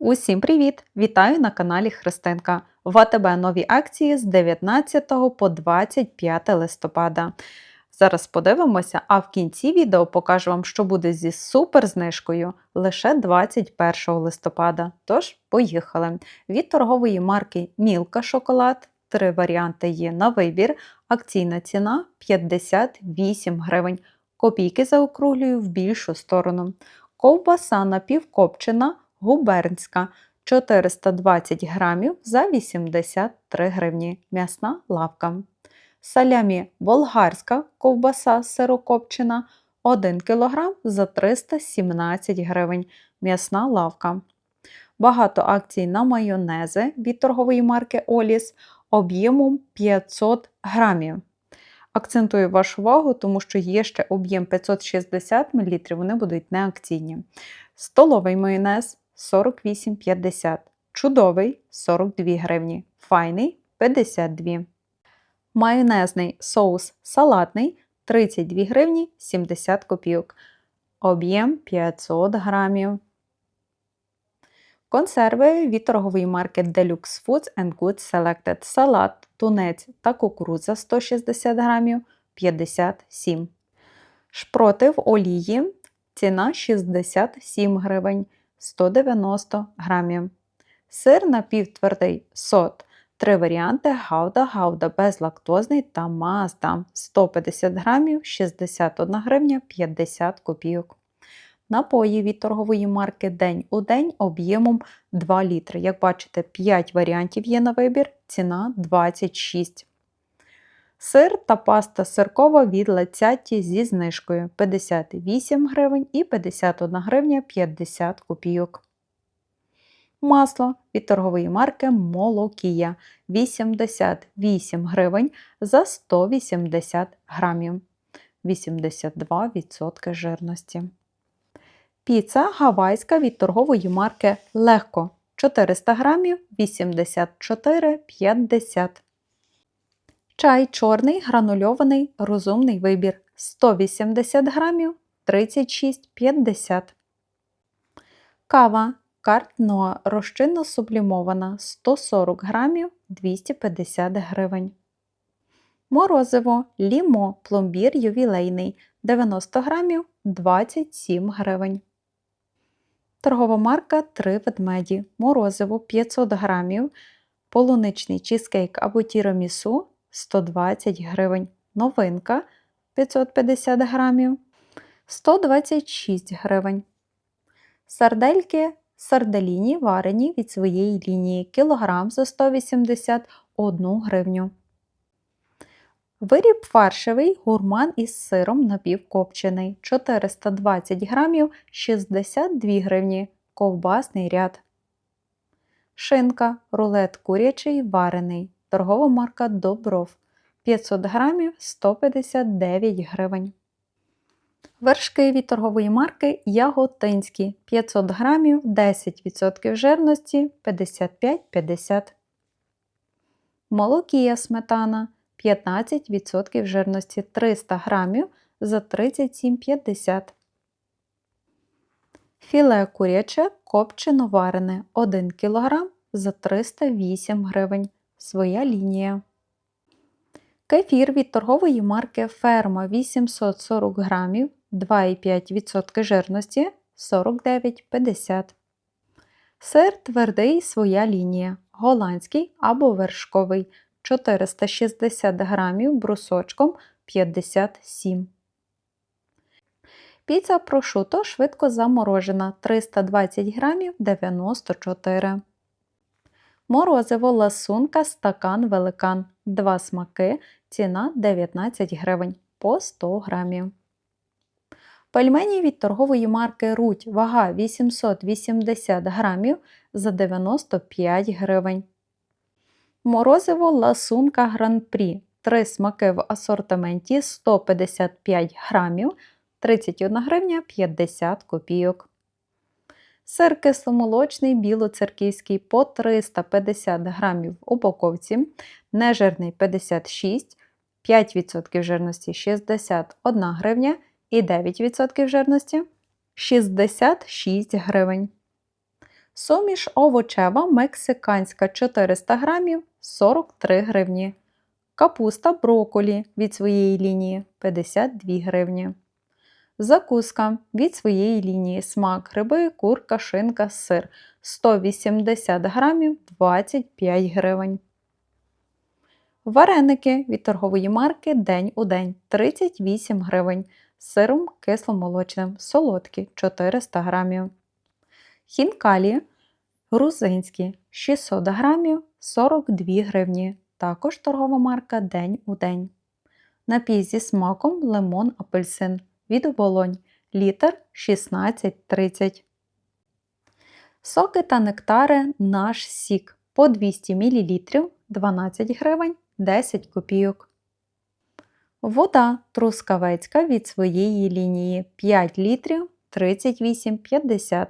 Усім привіт! Вітаю на каналі Христинка. В АТБ нові акції з 19 по 25 листопада. Зараз подивимося, а в кінці відео покажу вам, що буде зі суперзнижкою лише 21 листопада. Тож, поїхали! Від торгової марки Мілка Шоколад. Три варіанти є на вибір. Акційна ціна 58 гривень. Копійки заокруглюю в більшу сторону. Ковбаса напівкопчена губернська 420 грамів за 83 гривні. М'ясна лавка. Салямі болгарська ковбаса сирокопчена 1 кг за 317 гривень. М'ясна лавка. Багато акцій на майонези від торгової марки Оліс об'ємом 500 грамів. Акцентую вашу увагу, тому що є ще об'єм 560 мл, вони будуть неакційні. Столовий майонез 48,50, чудовий 42 гривні, файний 52. Майонезний соус салатний 32 гривні 70 копійок. Об'єм 500 грамів. Консерви від торгової марки Deluxe Foods and Goods Selected салат, тунець та кукурудза 160 грамів 57. Шпроти в олії ціна 67 гривень 190 грамів. Сир напівтвердий сот. Три варіанти гауда, гауда безлактозний та мазда 150 грамів 61 гривня 50 копійок. Напої від торгової марки День у день об'ємом 2 літри. Як бачите, 5 варіантів є на вибір, ціна 26. Сир та паста сиркова від лецяті зі знижкою 58 гривень і 51 гривня 50 копійок. Масло від торгової марки Молокія 88 гривень за 180 грамів. 82% жирності. Піца гавайська від торгової марки Легко 400 грамів 84,50. Чай чорний гранульований розумний вибір 180 грамів 36,50. Кава Картноа розчинно сублімована 140 грамів 250 гривень. Морозиво лімо пломбір ювілейний 90 грамів 27 гривень. Торгова марка 3 ведмеді. Морозиво 500 грамів. Полуничний чизкейк або тірамісу 120 гривень. Новинка 550 грамів 126 гривень. Сардельки сарделіні варені від своєї лінії кілограм за 181 гривню. Виріб фаршевий гурман із сиром напівкопчений 420 грамів 62 гривні. Ковбасний ряд. Шинка рулет курячий варений. Торгова марка Добров 500 грамів 159 гривень. Вершки від торгової марки Яготинські 500 грамів 10% жирності 55,50. Молокія сметана 15% жирності 300 грамів за 37,50. Філе куряче копчено варене 1 кг за 308 гривень. Своя лінія. Кефір від торгової марки Ферма 840 грамів 2,5% жирності 49,50. Сир твердий своя лінія. Голландський або вершковий 460 грамів брусочком 57. Піца прошуто швидко заморожена 320 грамів 94. Морозиво ласунка стакан великан. Два смаки. Ціна 19 гривень по 100 грамів. Пельмені від торгової марки Руть. Вага 880 грамів за 95 гривень. Морозиво ласунка Гран-Прі. Три смаки в асортименті 155 грамів 31 гривня 50 копійок. Сир кисломолочний білоцерківський по 350 грамів в упаковці, нежирний 56, 5% жирності 61 гривня і 9% жирності 66 гривень. Суміш овочева мексиканська 400 грамів 43 гривні. Капуста броколі від своєї лінії 52 гривні. Закуска від своєї лінії смак, гриби, курка, шинка, сир 180 грамів 25 гривень. Вареники від торгової марки День у день 38 гривень. Сиром кисломолочним, солодкі 400 грамів. Хінкалі грузинські 600 грамів 42 гривні. Також торгова марка День у день. Напій зі смаком лимон апельсин від оболонь літр 16,30. Соки та нектари наш сік по 200 мл 12 гривень 10 копійок. Вода трускавецька від своєї лінії 5 літрів 38,50.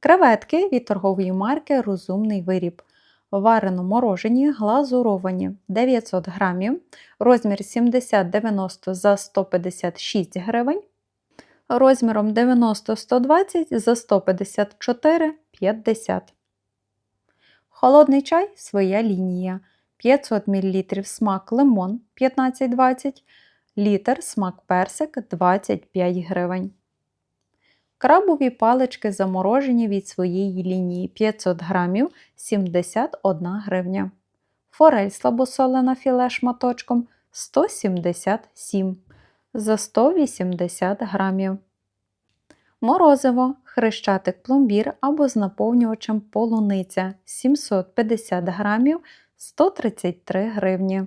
Креветки від торгової марки Розумний виріб. Варено морожені глазуровані 900 грамів, розмір 70-90 за 156 гривень, розміром 90-120 за 154,50. Холодний чай своя лінія. 500 мл смак лимон 15-20, літр смак персик 25 гривень. Крабові палички заморожені від своєї лінії 500 грамів 71 гривня. Форель слабосолена філе шматочком 177 за 180 грамів. Морозиво, хрещатик пломбір або з наповнювачем полуниця 750 грамів 133 гривні.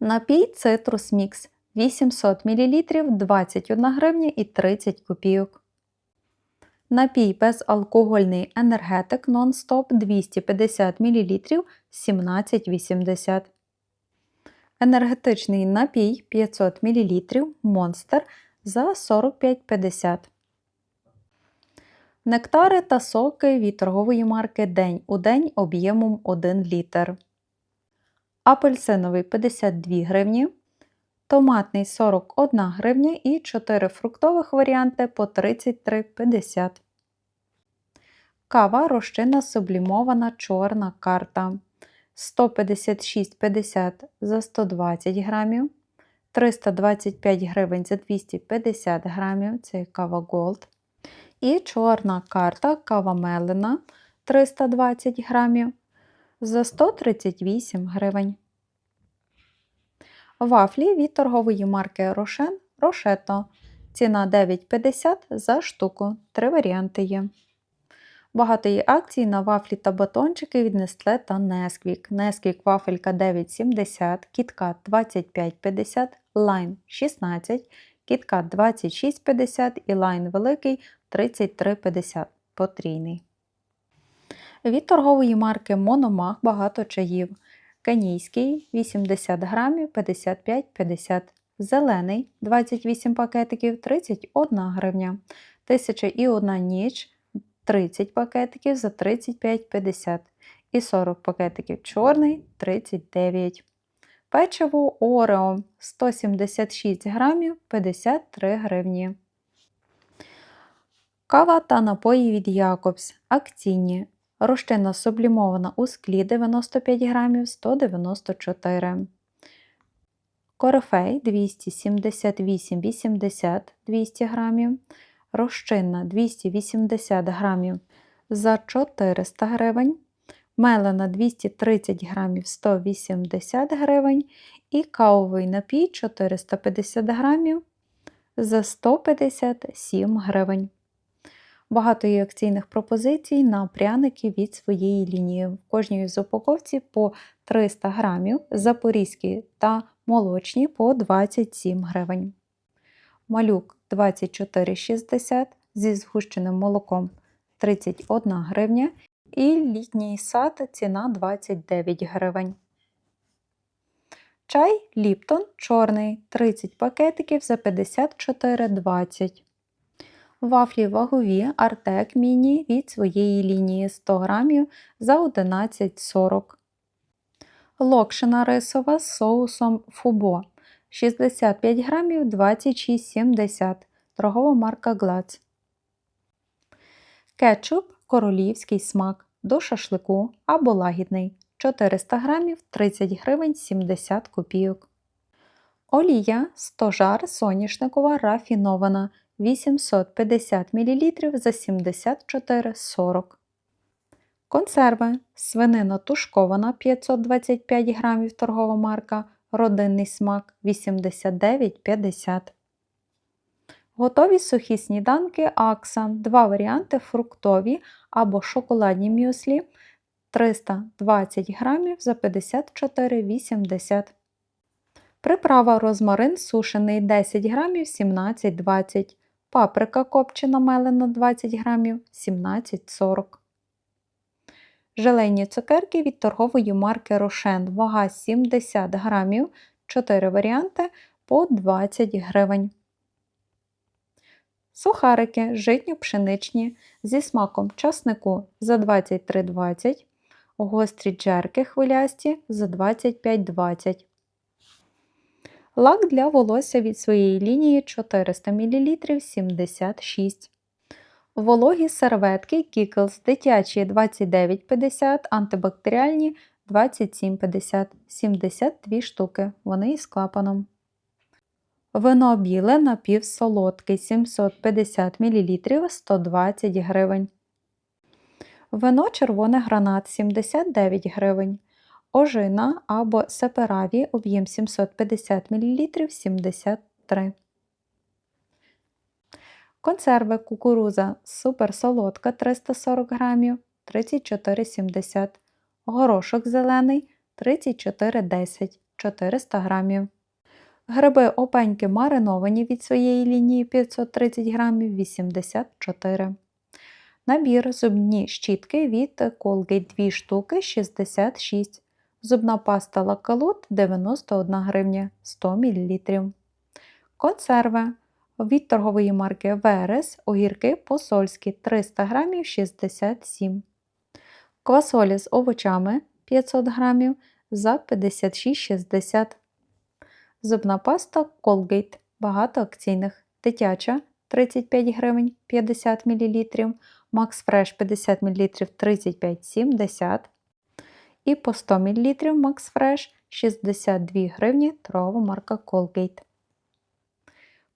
Напій цитрус мікс 800 мл 21 гривня і 30 копійок. Напій безалкогольний енергетик нон-стоп 250 мл 17,80. Енергетичний напій 500 мл Монстер за 45,50. Нектари та соки від торгової марки День у день об'ємом 1 літр. Апельсиновий 52 гривні. Томатний 41 гривня і 4 фруктових варіанти по 33,50. Кава розчинна сублімована чорна карта 156,50 за 120 грамів, 325 гривень за 250 грамів це кава Gold. І чорна карта кава мелена 320 грамів за 138 гривень. Вафлі від торгової марки Рошен Рошето. Ціна 9,50 за штуку. Три варіанти є. Багато є акцій на вафлі та батончики від Nestle та Nesquik. Nesquik вафелька 9,70, KitKat 25,50, Line 16, KitKat 26,50 і Line великий 33,50 потрійний. Від торгової марки Мономах багато чаїв. Кенійський 80 грамів 55,50 Зелений 28 пакетиків 31 гривня. 1001 ніч 30 пакетиків за 35,50 і 40 пакетиків чорний 39. Печиво Орео 176 грамів 53 гривні. Кава та напої від Якобс. Акційні. Розчинна сублімована у склі 95 грамів 194. Корифей 278,80 200 грамів. Розчинна 280 грамів за 400 гривень. Мелена 230 грамів 180 гривень. І кавовий напій 450 грамів за 157 гривень. Багато є акційних пропозицій на пряники від своєї лінії. В кожній з упаковці по 300 грамів, запорізькі та молочні по 27 гривень. Малюк 24,60 зі згущеним молоком 31 гривня. І літній сад ціна 29 гривень. Чай Ліптон чорний 30 пакетиків за 54,20 Вафлі вагові Артек Міні від своєї лінії 100 грамів за 11,40 Локшина рисова з соусом Фубо. 65 грамів 26,70 торгова марка Глац. Кетчуп королівський смак. До шашлику або лагідний. 400 г 30 гривень 70 копійок. Олія стожар соняшникова рафінована 850 мл за 74,40 Консерви. Свинина тушкована 525 г торгова марка. Родинний смак 89,50 Готові сухі сніданки Акса. Два варіанти фруктові або шоколадні мюслі 320 грамів за 54,80 Приправа розмарин сушений 10 грамів 17,20 Паприка копчена мелена 20 грамів 17,40 Желейні цукерки від торгової марки Рошен. Вага 70 грамів, 4 варіанти по 20 гривень. Сухарики житньо-пшеничні зі смаком часнику за 23,20, гострі джерки хвилясті за 25,20. Лак для волосся від своєї лінії 400 мл 76 Вологі серветки Kikels дитячі 29,50, антибактеріальні 27,50, 72 штуки. Вони із клапаном. Вино біле напівсолодкий 750 мл 120 гривень. Вино червоний гранат 79 гривень. Ожина або сепераві об'єм 750 мл 73 Консерви. Кукуруза суперсолодка 340 г 34,70 Горошок зелений 34,10 400 г. Гриби опеньки мариновані від своєї лінії 530 г 84 Набір зубні щітки від Colgate 2 штуки 66 Зубна паста лакалут 91 гривня 100 мл. Консерви. Від торгової марки Верес огірки посольські 300 г 67 Квасолі з овочами 500 г за 56,60 Зубна паста Colgate багатоакційних. Дитяча 35 гривень 50 мл, Max Fresh 50 мл 35,70 і по 100 мл Max Fresh 62 гривні торгова марка Colgate.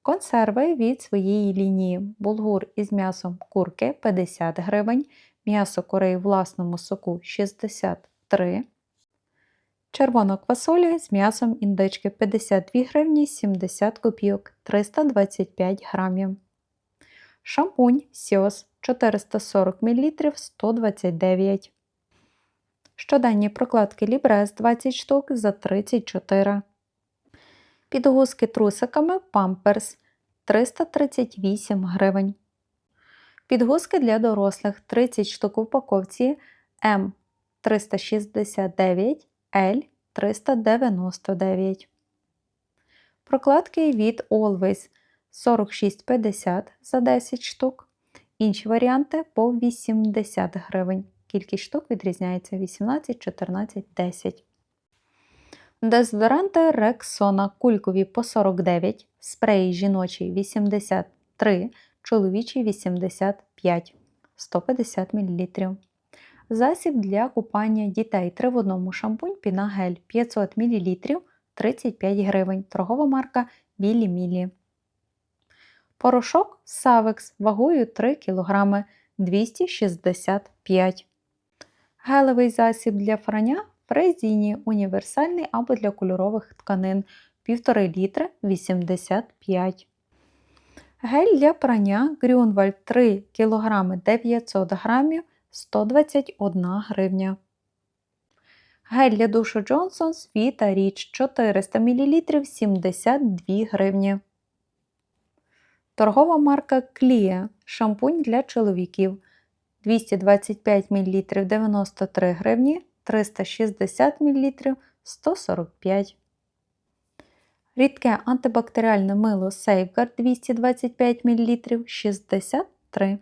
Консерви від своєї лінії. Булгур із м'ясом курки 50 гривень, м'ясо курей в власному соку 63 Червона квасоля з м'ясом індички 52 гривні 70 копійок 325 грамів. Шампунь Сіос 440 мл 129 Щоденні прокладки Лібрес 20 штук за 34 Підгузки трусиками Pampers 338 гривень. Підгузки для дорослих 30 штук в упаковці М 369 L 399. Прокладки від Always 46,50 за 10 штук. Інші варіанти по 80 гривень. Кількість штук відрізняється 18, 14, 10. Дезодоранти Rexona кулькові по 49, спреї жіночий 83, чоловічий 85, 150 мл. Засіб для купання дітей 3 в одному шампунь Пінагель 500 мл 35 гривень. Торгова марка Білі Мілі. Порошок Савекс вагою 3 кг 265 Гелевий засіб для франня Презіні універсальний або для кольорових тканин 1,5 літри 85 Гель для прання Грюнвальд 3 кг 900 г 121 гривня. Гель для душу Джонсонс Vita Річ 400 мл 72 гривні. Торгова марка Клія шампунь для чоловіків 225 мл 93 гривні 360 мл 145 Рідке антибактеріальне мило Safeguard 225 мл 63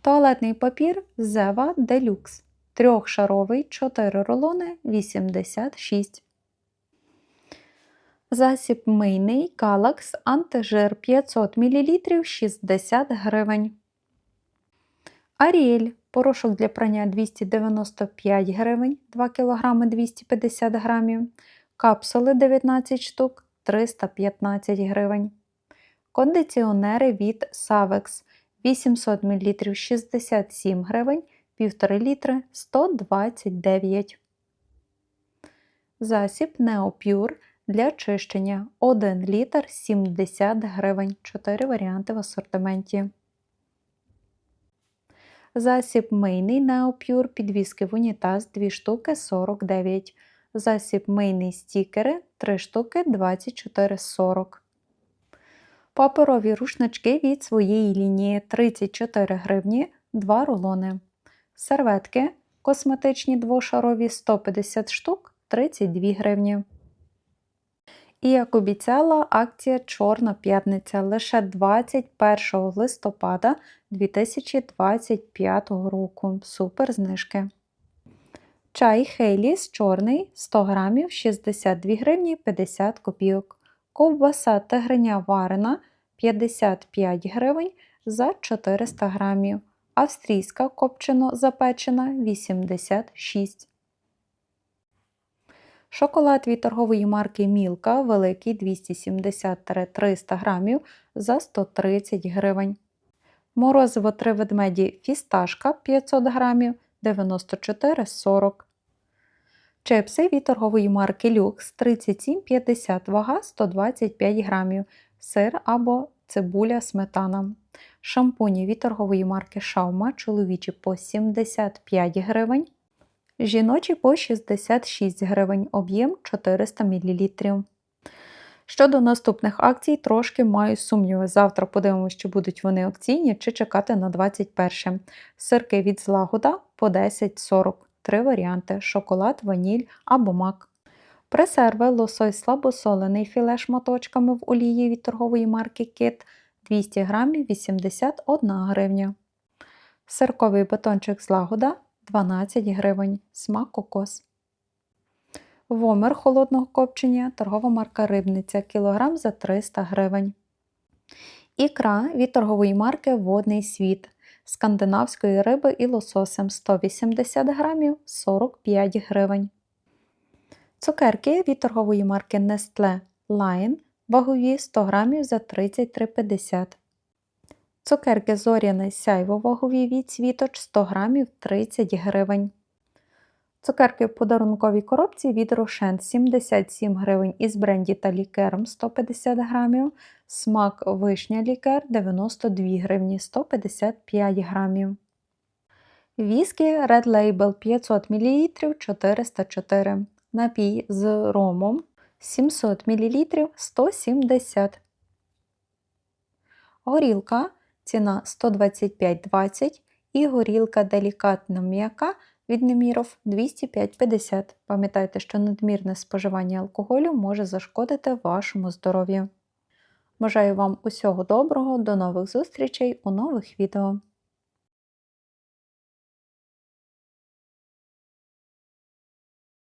Туалетний папір Zeva Deluxe. Трьохшаровий 4 рулони 86 Засіб мийний Galax антижир 500 мл 60 гривень. Аріель порошок для прання 295 гривень, 2 кг 250 грамів. Капсули 19 штук 315 гривень. Кондиціонери від Savex 800 мл 67 гривень, 1,5 літри 129. Засіб Neopure для чищення 1 літр 70 гривень. 4 варіанти в асортименті. Засіб мийний Neopure підвіски в унітаз 2 штуки 49. Засіб мийний стікери 3 штуки 24,40. Паперові рушнички від своєї лінії 34 гривні 2 рулони. Серветки косметичні двошарові 150 штук 32 гривні. І як обіцяла, акція Чорна п'ятниця лише 21 листопада 2025 року. Супер знижки. Чай Хейліс чорний 100 грамів 62 гривні 50 копійок. Ковбаса тигриня варена 55 гривень за 400 грамів. Австрійська копчено запечена 86 Шоколад від торгової марки Мілка великий 270-300 грамів за 130 гривень. Морозиво 3 ведмеді фісташка 500 грамів 94,40 Чипси від торгової марки Люкс 37,50 вага 125 грамів. Сир або цибуля сметана. Шампуні від торгової марки Шаума чоловічі по 75 гривень. Жіночі по 66 гривень, об'єм 400 мл. Щодо наступних акцій, трошки маю сумніви. Завтра подивимося, чи будуть вони акційні, чи чекати на 21. Сирки від злагода по 10,40. Три варіанти: шоколад, ваніль або мак. Пресерви лосось слабосолений філе шматочками в олії від торгової марки Кит 200 грамів 81 гривня. Сирковий батончик злагода 12 гривень. Смак кокос. Вомер холодного копчення, торгова марка Рибниця кілограм за 300 гривень. Ікра від торгової марки Водний світ скандинавської риби і лососем 180 грамів 45 гривень. Цукерки від торгової марки Nestle Line вагові 100 грамів за 33,50 Цукерки зоряне сяйво вагові від світоч 100 грамів 30 гривень. Цукерки в подарунковій коробці від Рошен 77 гривень із бренді та лікером 150 грамів. Смак вишня лікер 92 гривні 155 грамів. Віскі Red Label 500 мл 404 Напій з ромом 700 мл 170 Горілка ціна 125,20 і горілка делікатна м'яка від Неміров 205,50. Пам'ятайте, що надмірне споживання алкоголю може зашкодити вашому здоров'ю. Бажаю вам усього доброго, до нових зустрічей у нових відео.